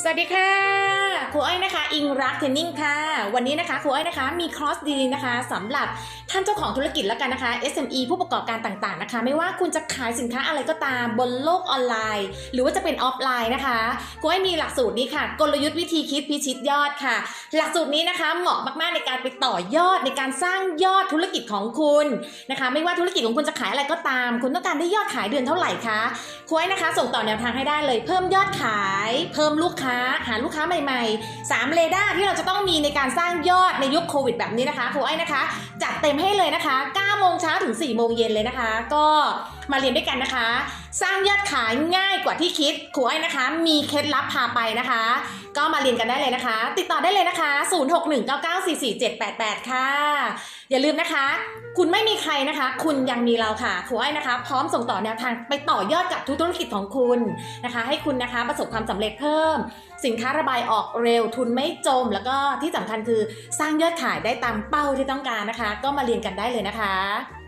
สวัสดีค่ะ ครูอ้อยนะคะ อิงรักเทรนนิ่งค่ะ วันนี้นะคะครูอ้อยนะคะ มีคอร์สดีๆนะคะสำหรับท่านเจ้าของธุรกิจแล้วกันนะคะ SME ผู้ประกอบการต่างๆนะคะ ไม่ว่าคุณจะขายสินค้าอะไรก็ตามบนโลกออนไลน์ หรือว่าจะเป็นออฟไลน์นะคะครูอ้อยมีหลักสูตรนี้ค่ะ กลยุทธ์วิธีคิดพิชิตยอดค่ะ หลักสูตรนี้นะคะ เหมาะมากๆในการไปต่อยอดในการสร้างยอดธุรกิจของคุณนะคะ ไม่ว่าธุรกิจของคุณจะขายอะไรก็ตาม คุณต้องการได้ยอดขายเดือนเท่าไหร่คะครูอ้อยนะคะ ส่งต่อแนวทางให้ได้เลย เพิ่มยอดขาย เพิ่มลูกค้าหาลูกค้าใหม่ๆ3เรดาร์ที่เราจะต้องมีในการสร้างยอดในยุคโควิดแบบนี้นะคะครูอ้นะคะ จัดเต็มให้เลยนะคะ9โมงเช้าถึง4โมงเย็นเลยนะคะ ก็มาเรียนด้วยกันนะคะ สร้างยอดขายง่ายกว่าที่คิดครูอ้นะคะ มีเคล็ดลับพาไปนะคะ ก็มาเรียนกันได้เลยนะคะ ติดต่อได้เลยนะคะ 0619944788 ค่ะ อย่าลืมนะคะ คุณไม่มีใครนะคะ คุณยังมีเราค่ะครูอ้อยนะคะ พร้อมส่งต่อแนวทางไปต่อยอดกับทุกธุรกิจของคุณนะคะ ให้คุณนะคะประสบความสำเร็จเพิ่ม สินค้าระบายออกเร็วทุนไม่จม แล้วก็ที่สำคัญคือสร้างยอดขายได้ตามเป้าที่ต้องการนะคะ ก็มาเรียนกันได้เลยนะคะ